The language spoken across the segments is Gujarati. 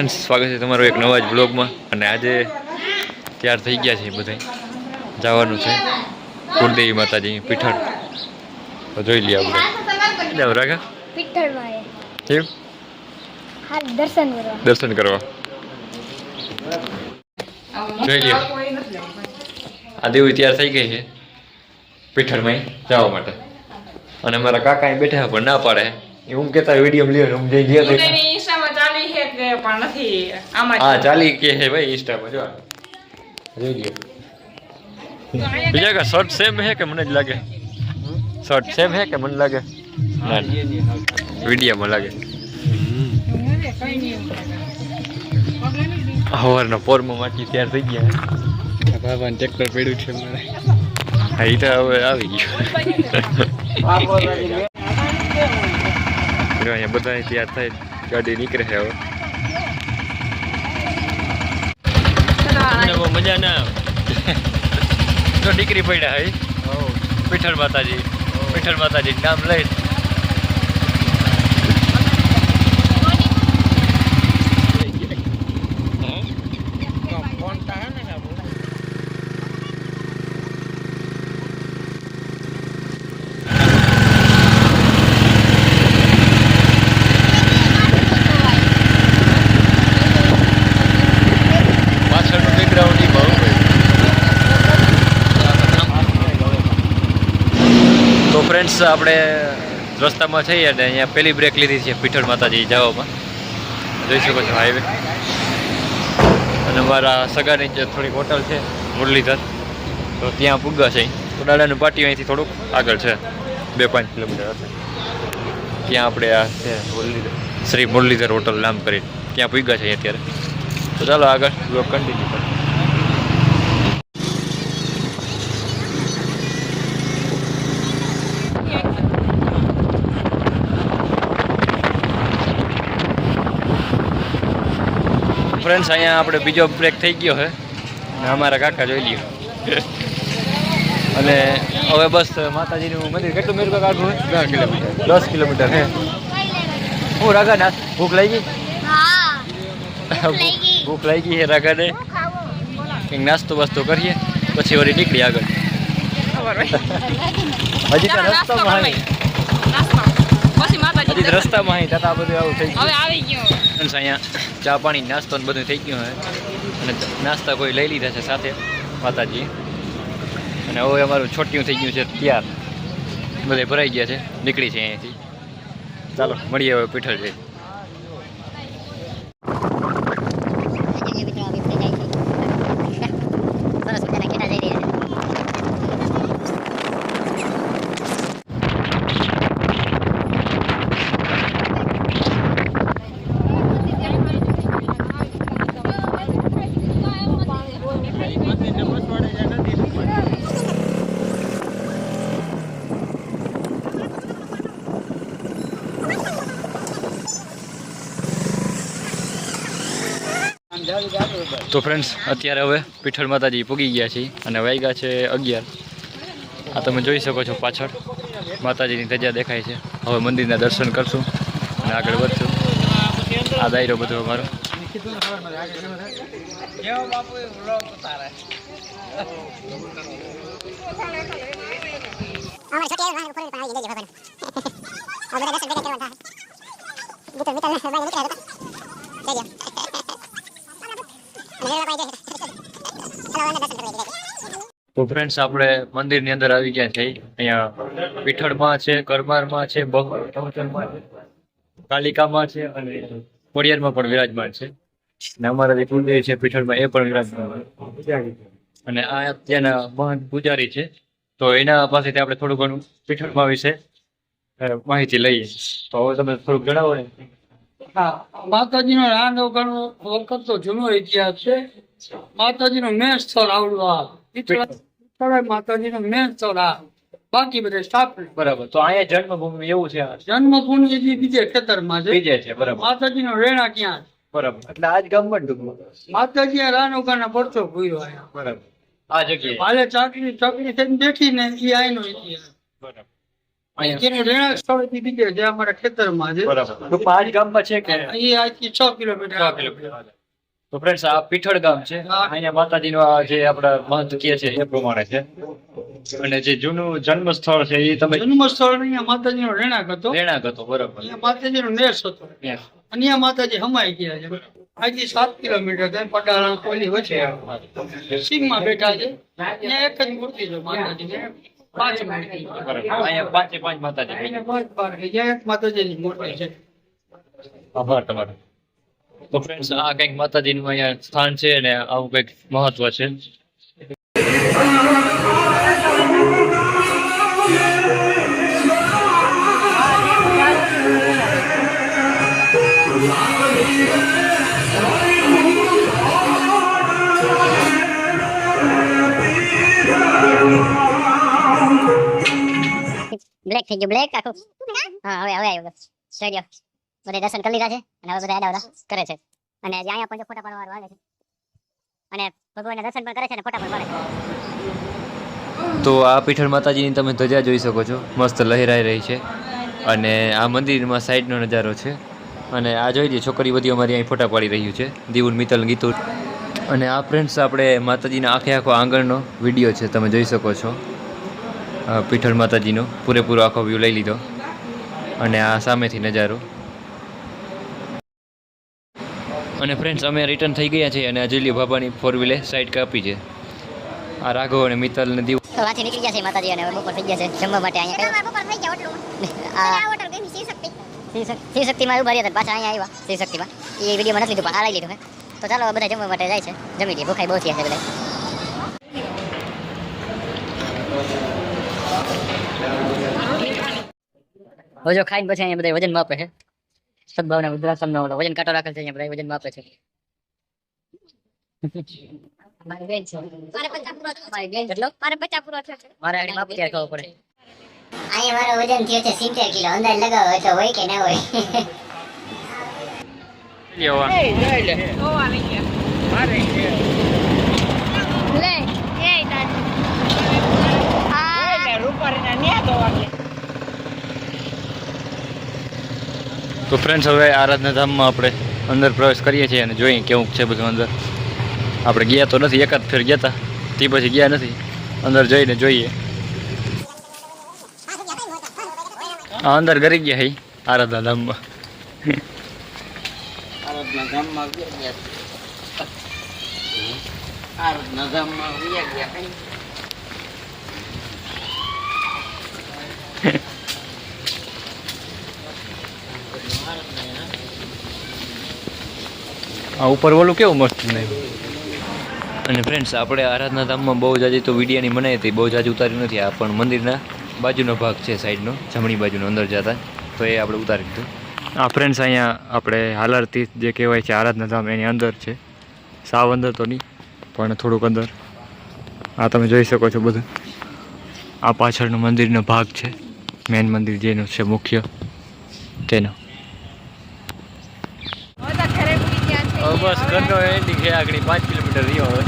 ફ્રેન્ડ્સ સ્વાગત છે તમારું એક નવા જ બ્લોગમાં અને આજે તૈયાર થઈ ગયા છે બધા જવાનું છે કુળદેવી માતાજી પીઠળ. તો જોઈ લઈએ આપણે. રાગા દર્શન કરવા. દર્શન કરવા. જોઈ લઈએ આ દેવી તૈયાર થઈ ગઈ છે પીઠળમાં જવા માટે. અને મારા કાકા બેઠા પણ ના પાડે. એ હું કેતા વીડિયો લઈએ હું જઈ ગયા પણ નથી. આમાં હા ચાલી કે હે ભાઈ ઇન્સ્ટામાં જો. જોઈ લ્યો. બીજા કા શર્ટ સેમ હે કે મને જ લાગે? શર્ટ સેમ હે કે મને લાગે? ના વિડીયોમાં લાગે. હવારના પોરમાં માટી તૈયાર થઈ ગયા. બાબાને ટ્રેક્ટર પડ્યું છે મારે. હા ઈ તો હવે આવી ગયું. જો અહીંયા બધા તૈયાર થાય ગાડી નીકળે છે હવે. બહુ મજા ના આવે. જો દીકરી પડ્યા હે. પીઠળ માતાજી. પીઠળ માતાજી નામ લઈ પાછળનું બેકગ્રાઉન્ડ ઈ બહુ તો ફ્રેન્ડ્સ આપણે રસ્તામાં છીએ અને અહીંયા પહેલી બ્રેક લીધી છે પીઠળ માતાજી જવામાં. જોઈ શકો છો હાઈવે અને મારા સગાની જે થોડીક હોટલ છે, મુરલીધર. તો ત્યાં પૂગા છે. ઉડાડાનું પાટી અહીંથી થોડુંક આગળ છે. બે પાંચ કિલોમીટર ત્યાં આપણે આ છે મુરલીધર. શ્રી મુરલીધર હોટલ નામ કરી ત્યાં પૂગા છે અત્યારે. તો ચાલો આગળ બ્લોગ કન્ટિન્યુ કરીએ. ફ્રેન્ડ્સ અહીંયા આપણે બીજો બ્રેક થઈ ગયો છે. અને અમારા કાકા જોઈ લ્યો. અને હવે બસ માતાજીનું મંદિર કેટલું મેરું કાકા આગળ દસ કિલોમીટર. દસ કિલોમીટર હે. હું રાગા ના ભૂખ લઈ ગઈ ભૂખ લઈ ગઈ. હે રાગાડે કંઈક નાસ્તો વાસ્તો કરીએ પછી વળી નીકળી આગળ. હજી તો રસ્તામાં નાસ્તો પછી માતાજી રસ્તામાં અહીં થતા બધું આવું થઈ ગયું. હવે આવી ગયું. અહીંયા ચા પાણી નાસ્તો ને બધું થઈ ગયું છે અને નાસ્તા કોઈ લઈ લીધા છે સાથે માતાજી. અને હવે અમારું છોટિયું થઈ ગયું છે તૈયાર. બધે ભરાઈ ગયા છે નીકળી છે અહીંયાથી ચાલો મળીએ હવે પીઠળ છે તો ફ્રેન્ડ્સ અત્યારે હવે પીઠળ માતાજી પૂગી ગયા છે અને વાગ્યા છે અગિયાર. આ તમે જોઈ શકો છો પાછળ. માતાજીની ધજા દેખાય છે. હવે મંદિરના દર્શન કરશું અને આગળ વધશું. આ દાયરો બધો અમારો. અમારે તો ફ્રેન્ડ્સ આપણે મંદિરની અંદર આવી ગયા છે અહીંયા પીઠળમાં છે, કરમારમાં છે બહુચરમાં છે, કાલિકામાં છે અને ખોડિયારમાં પણ વિરાજમાન છે. અને અમારા જે કુલદેવ છે પીઠળમાં એ પણ વિરાજમાન અને આ ત્યાંના મહંત પૂજારી છે. તો એના પાસેથી આપણે થોડું ઘણું પીઠળમાં વિશે માહિતી લઈએ. તો હવે તમે થોડુંક જણાવો ને. હા માતાજીનો રાન ઘણો વખત તો જૂનો ઇતિહાસ છે. માતાજીનું મેન સ્થળ આવડું આ માતાજીનું મેન સ્થળ આ. બાકી બધે સ્થાપન બરાબર. તો અહીંયા જન્મભૂમિ એવું છે જન્મભૂમિ જે બીજે ખેતરમાં છે. બીજે છે બરાબર. માતાજીનો રેણા ક્યાં છે? બરાબર. એટલે આજ ગામમાં ટૂંકમાં રાન રાનોકાના પડતો ભૂયો અહીંયા. બરાબર. આ જગ્યાએ. હાલે ચાકરી ચાકરી થઈને બેઠી ને એ આયનો ઇતિહાસ. બરાબર. તો પાંચ ગામમાં છે કે? એ આજથી છ કિલોમીટર છ કિલોમીટર. તો ફ્રેન્ડ્સ આ પીઠળ ગામ છે. અહીંયા માતાજીનો આ જે આપણા મહંત કહે છે એ પ્રમાણે છે. અને જે જૂનું જન્મ સ્થળ છે એ તમે જન્મ સ્થળ અહીંયા માતાજીનો રહેણાંક હતો. રહેણાંક હતો બરાબર. અહીંયા માતાજીનો નેસ હતો. અહીંયા માતાજી હમાઈ ગયા છે. આજથી સાત કિલોમીટર થાય પટાળા કોલી વચ્ચે. બેઠા છે. એક જ મૂર્તિ છે માતાજી પાંચ મૂર્તિ બરાબર. અહીંયા પાંચે પાંચ માતાજી અહીંયા પાંચ પાર છે જ્યાં એક માતાજીની મૂર્તિ છે. આભાર તમારો. તો ફ્રેન્ડ્સ આ કંઈક માતાજીનું અહીંયા સ્થાન છે અને આવું કંઈક મહત્વ છે. થઈ ગયું બ્લેક આખું હા હવે હવે આવ્યું સ્ટેડિયમ બધા દર્શન કરી લીધા છે અને હવે બધા આડા કરે છે અને અહીંયા પણ ફોટા પાડવા આવે છે અને ભગવાનના દર્શન પણ કરે છે અને ફોટા પણ પાડે છે તો આ પીઠળ માતાજીની તમે ધજા જોઈ શકો છો. મસ્ત લહેરાઈ રહી છે. અને આ મંદિરમાં સાઈડનો નજારો છે. અને આ જોઈ લે છોકરી બધી અમારી અહીં ફોટા પાડી રહ્યું છે. દીવુન મિત્તલ ગીતું અને આ ફ્રેન્ડ્સ આપણે માતાજીના આખે આખો આંગણનો વીડિયો છે, તમે જોઈ શકો છો. પીઠળ માતાજીનો પૂરેપૂરો આખો વ્યૂ લઈ લીધો અને આ સામેથી નજારો. અને ફ્રેન્ડ્સ અમે રિટર્ન થઈ ગયા છીએ અને અજલિયો બાબાની ફોર વ્હીલે સાઈડ કાપી છે. આ રાઘવ અને મિત્તલ ને દીવ તો વાંચી નીકળી ગયા છે માતાજી અને બપોર થઈ ગયા છે જમવા માટે અહીંયા બપોર થઈ ગયા ઓટલું આ હોટલ ગઈ શ્રી શક્તિ. શ્રી શક્તિમાં ઊભા રહ્યા હતા પાછા અહીંયા આવ્યા શ્રી શક્તિમાં. એ વિડીયોમાં નથી લીધું પણ આ લઈ લીધું તો ચાલો બધા જમવા માટે જાય છે. જમી લઈએ ભૂખાઈ બહુ થયા છે બધા. હવે ખાઈને પછી અહીંયા બધા વજન માપે છે. સદભાવના વૃદ્ધાશ્રમનો નો વજન કાંટો રાખે છે અહીંયા બધા વજન માપે છે. મારી વજન થયો છે સિત્તેર કિલો. અંદાજ લગાવો તો હોય કે ના હોય લઈ ગયા લે એ તારી આ રૂપારીના ન્યા ધોવા ગયા તો ફ્રેન્ડ્સ હવે આરાધના ધામમાં આપણે અંદર પ્રવેશ કરીએ છીએ અને જોઈએ કેવું છે બધું અંદર. આપણે ગયા તો નથી, એકાદ ફેર ગયા હતા તે પછી ગયા નથી. અંદર જઈને જોઈએ. હા, અંદર ગરી ગયા હઈ આરાધના ધામમાં. આ ઉપર ઓલું કેવું મસ્ત બનાવ્યું? અને ફ્રેન્ડ્સ આપણે આરાધના ધામમાં બહુ જાજી તો વિડીયાની મનાઈ હતી બહુ જાજી ઉતારી નથી. આ પણ મંદિરના બાજુનો ભાગ છે સાઈડનો જમણી બાજુનો અંદર જતા. તો એ આપણે ઉતારી દીધું. આ ફ્રેન્ડ્સ અહીંયા આપણે હાલાર તીર્થ જે કહેવાય છે આરાધના ધામ એની અંદર છે. સાવ અંદર તો નહીં પણ થોડુંક અંદર. આ તમે જોઈ શકો છો બધું. આ પાછળનો મંદિરનો ભાગ છે. મેન મંદિર જેનું છે મુખ્ય. તેનો હવે તો ઘરે પૂરી ગયા છે હવે બસ ઘરનો એન્ડિંગ છે આગળ પાંચ કિલોમીટર રહ્યો હવે.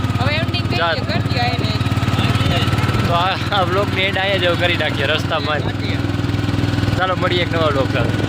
તો આ બ્લોગની એન્ડ અહીંયા જ કરી નાખીએ રસ્તામાં ચાલો મળીએ એક નવા બ્લોગ સાથે.